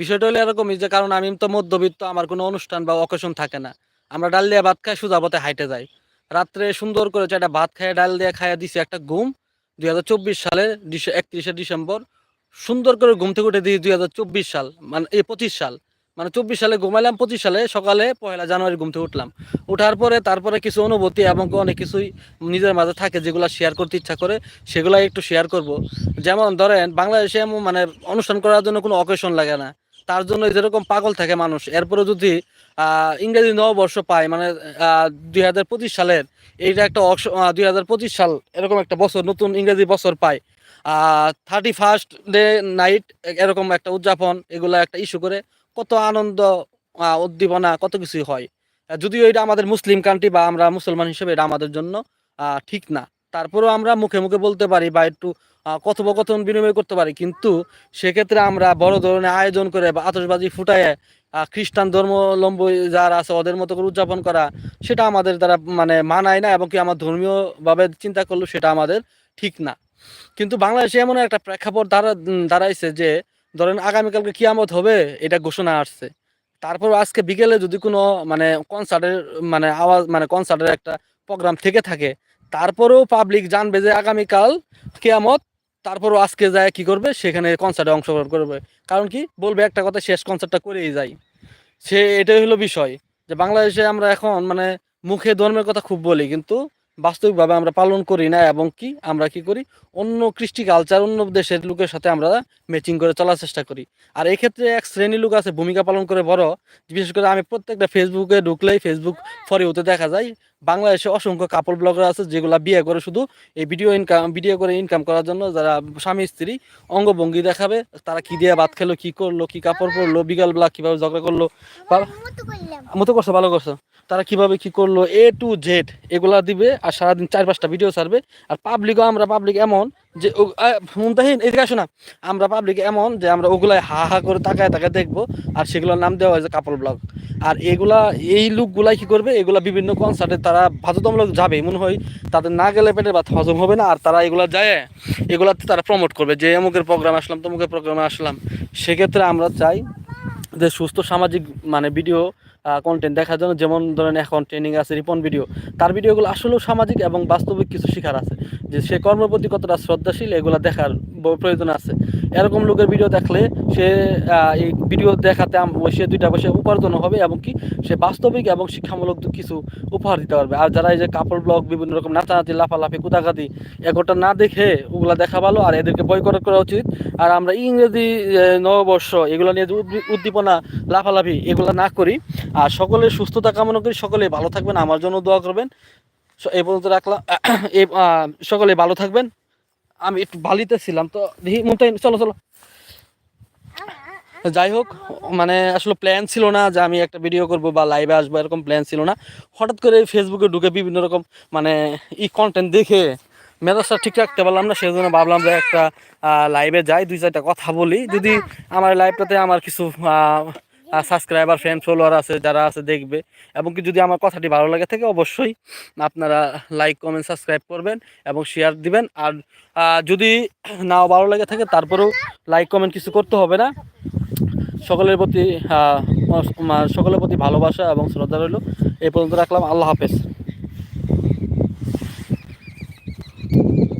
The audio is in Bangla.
বিষয়টা হলো এরকমই যে, কারণ আমি তো মধ্যবিত্ত, আমার কোনো অনুষ্ঠান বা অকেশন থাকে না। আমরা ডাল দিয়ে ভাত খাই, সুজা পথে হাইটে যাই। রাত্রে সুন্দর করে একটা ভাত খাইয়ে, ডাল দিয়ে খাইয়া দিছি একটা ঘুম। দুই হাজার চব্বিশ সালের একত্রিশে ডিসেম্বর, সুন্দর করে ঘুম থেকে উঠে দিই দুই হাজার চব্বিশ সাল মানে এই পঁচিশ সাল। মানে চব্বিশ সালে ঘুমাইলাম, পঁচিশ সালে সকালে পয়লা জানুয়ারি ঘুম থেকে উঠলাম। উঠার পরে তারপরে কিছু অনুভূতি এবং অনেক কিছুই নিজের মাঝে থাকে যেগুলো শেয়ার করতে ইচ্ছা করে সেগুলো একটু শেয়ার করব। যেমন ধরেন, বাংলাদেশে মানে অনুষ্ঠান করার জন্য কোনো অকেশন লাগে না। তার জন্য যেরকম পাগল থাকে মানুষ, এরপরে যদি ইংরেজি নববর্ষ পায় মানে দুই হাজার পঁচিশ সালের, এইটা একটা দুই হাজার পঁচিশ সাল, এরকম একটা বছর, নতুন ইংরেজি বছর পায়। থার্টি ফার্স্ট ডে নাইট এরকম একটা উদযাপন, এগুলো একটা ইস্যু করে কত আনন্দ উদ্দীপনা, কত কিছুই হয়। যদিও এটা আমাদের মুসলিম কান্ট্রি বা আমরা মুসলমান হিসেবে এটা আমাদের জন্য ঠিক না। তারপরেও আমরা মুখে মুখে বলতে পারি বা একটু কথোপকথন বিনিময় করতে পারি। কিন্তু সেক্ষেত্রে আমরা বড় ধরনের আয়োজন করে বা আতশবাজি ফুটায় খ্রিস্টান ধর্মাবলম্বী যারা আছে ওদের মতো করে উদযাপন করা সেটা আমাদের দ্বারা মানে মানায় না এবং কি আমার ধর্মীয়ভাবে চিন্তা করলেও সেটা আমাদের ঠিক না। কিন্তু বাংলাদেশে এমন একটা প্রেক্ষাপট উম, দাঁড়াইছে যে ধরেন আগামীকালকে কিয়ামত হবে এটা ঘোষণা আসছে। তারপর আজকে বিকেলে যদি কোনো মানে কনসার্টের মানে আওয়াজ মানে কনসার্টের একটা প্রোগ্রাম থেকে থাকে তারপরেও পাবলিক জানবে যে আগামীকাল কেয়ামত তারপরও আজকে যায় কি করবে? সেখানে কনসার্টে অংশগ্রহণ করবে। কারণ কি? বলবে একটা কথা, শেষ কনসার্টটা করেই যাই। সে এটাই হলো বিষয়। যে বাংলাদেশে আমরা এখন মানে মুখে ধর্মের কথা খুব বলি, কিন্তু বাস্তবিকভাবে আমরা পালন করি না, এবং কি? আমরা কি করি? অন্য কৃষ্টি কালচার অন্য দেশের লোকের সাথে আমরা ম্যাচিং করে চলার চেষ্টা করি। আর এক্ষেত্রে এক শ্রেণির লোক আছে, ভূমিকা পালন করে বড়। বিশেষ করে আমি প্রত্যেকটা ফেসবুকে ঢুকলেই ফেসবুক ফরে হতে দেখা যায়। বাংলাদেশে অসংখ্য কাপড় ব্লগার আছে যেগুলা বিয়ে করে শুধু এই ভিডিও ইনকাম ভিডিও করে ইনকাম করার জন্য যারা স্বামী স্ত্রী অঙ্গভঙ্গি দেখাবে তারা কি দিয়ে ভাত খেলো কি করল কি কাপড় পরলো বিকাল বেলা কীভাবে ঝগড়া করল মতো করছ ভালো করছ। তারা কীভাবে কি করল এ টু জেড এগুলা দিবে আর সারাদিন চার পাঁচটা ভিডিও ছাড়বে। আর পাবলিকও আমরা পাবলিক এমন যে মুমতাহিন এদিকে আসো না। আমরা পাবলিক এমন যে আমরা ওগুলাই হা হা করে তাকায় তাকায় দেখব, আর সেগুলোর নাম দেওয়া হয় যে কাপড় ব্লগ আর এগুলা, এই লোকগুলাই কি করবে? এগুলা বিভিন্ন কনসার্টে তারা বাধ্যতামূলক যাবে, মনে হয় তাদের না গেলে পেটের ভাত হজম হবে না, আর তারা এগুলা যায়, এগুলাতে তারা প্রমোট করবে। যে অমুকের প্রোগ্রাম আসলাম, তমুকের প্রোগ্রামে আসলাম। সেক্ষেত্রে আমরা চাই যে সুস্থ সামাজিক মানে ভিডিও কন্টেন্ট দেখার জন্য। যেমন ধরেন এখন ট্রেনিং আছে রিপন ভিডিও তার ভিডিওগুলো আসলেও সামাজিক এবং বাস্তবিক কিছু শিখার আছে। যে সে কর্মের প্রতি কতটা শ্রদ্ধাশীল, এগুলো দেখার প্রয়োজন আছে। এরকম লোকের ভিডিও দেখলে সে এই ভিডিও দেখাতে সে দুইটা পয়সা উপার্জন হবে এবং কি সে বাস্তবিক এবং শিক্ষামূলক কিছু উপহার দিতে পারবে। আর যারা এই যে কাপড় ব্লগ বিভিন্ন রকম নাচানাচি, লাফালাফি কুদাকাতি এগোটা না দেখে ওগুলা দেখা ভালো আর এদেরকে বয়কট করা উচিত। আর আমরা ইংরেজি নববর্ষ এগুলো নিয়ে উদ্দীপনা, লাফালাফি এগুলো না করি। আর সকলের সুস্থতা কামনা করি, সকলে ভালো থাকবেন, আমার জন্য দোয়া করবেন। এই পর্যন্ত রাখলাম সকলে ভালো থাকবেন। আমি একটু বালিতে ছিলাম, তো দেখি মুমতাহিন চলো চলো। যাই হোক মানে আসলে প্ল্যান ছিল না যে আমি একটা ভিডিও করব বা লাইভে আসব, এরকম প্ল্যান ছিল না। হঠাৎ করে ফেসবুকে ঢুকে বিভিন্ন রকম মানে ই কন্টেন্ট দেখে মেজাজটা ঠিক রাখতে পারলাম না সেই জন্য ভাবলাম যে একটা লাইভে যাই, দুই চারটা কথা বলি। যদি আমার লাইভটাতে আমার কিছু সাবস্ক্রাইবার ফ্রেন্ড ফলোয়ার আছে, যারা আছে, দেখবে। এবং কি যদি আমার কথাটি ভালো লাগে থাকে, অবশ্যই আপনারা লাইক কমেন্ট সাবস্ক্রাইব করবেন এবং শেয়ার দিবেন। আর যদি নাও ভালো লাগে থাকে, তারপরেও লাইক কমেন্ট কিছু করতে হবে না। সকলের প্রতি সকলের প্রতি ভালোবাসা এবং শ্রদ্ধা রইল। এই পর্যন্ত রাখলাম। আল্লাহ হাফেজ।